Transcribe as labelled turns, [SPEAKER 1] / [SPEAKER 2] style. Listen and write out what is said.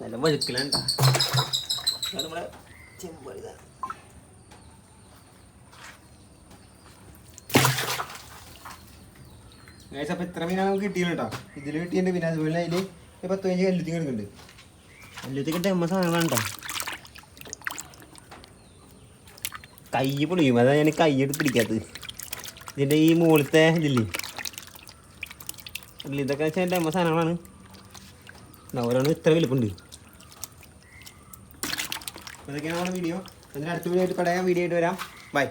[SPEAKER 1] നല്ല വഴുക്കലാണ് നമ്മുടെ ചെമ്പടി ഇതാ.
[SPEAKER 2] ഗൈസ് അപ്പോൾ ഇത്ര മീനാണ് നമുക്ക് കിട്ടിയത് കേട്ടോ. ഇതിൽ കിട്ടിയിട്ടുണ്ട് പിന്നെ അതുപോലെ അതിൽ പത്ത് പതിനഞ്ച് കല്ലുത്തി കിടക്കുന്നുണ്ട്.
[SPEAKER 1] അല്ലത്തേക്ക് ടെമ്മ സാധനങ്ങളാണ് കേട്ടോ. കൈ പൊളിയും. അതാ ഞാൻ കൈ എടുത്ത് പിടിക്കാത്തത്. ഇതിന്റെ ഈ മുകളിലത്തെ ഇതില്ലേ? ഇതൊക്കെ വെച്ചാൽ എന്റെ അമ്മ സാധനങ്ങളാണ്. ഓരോന്ന് ഇത്ര വലിപ്പുണ്ട്.
[SPEAKER 2] ഇതൊക്കെയാണ് വീഡിയോ അതിന് അടുത്ത വീഡിയോ ആയിട്ട് പടയാൻ വീഡിയോ ആയിട്ട് വരാം. ബൈ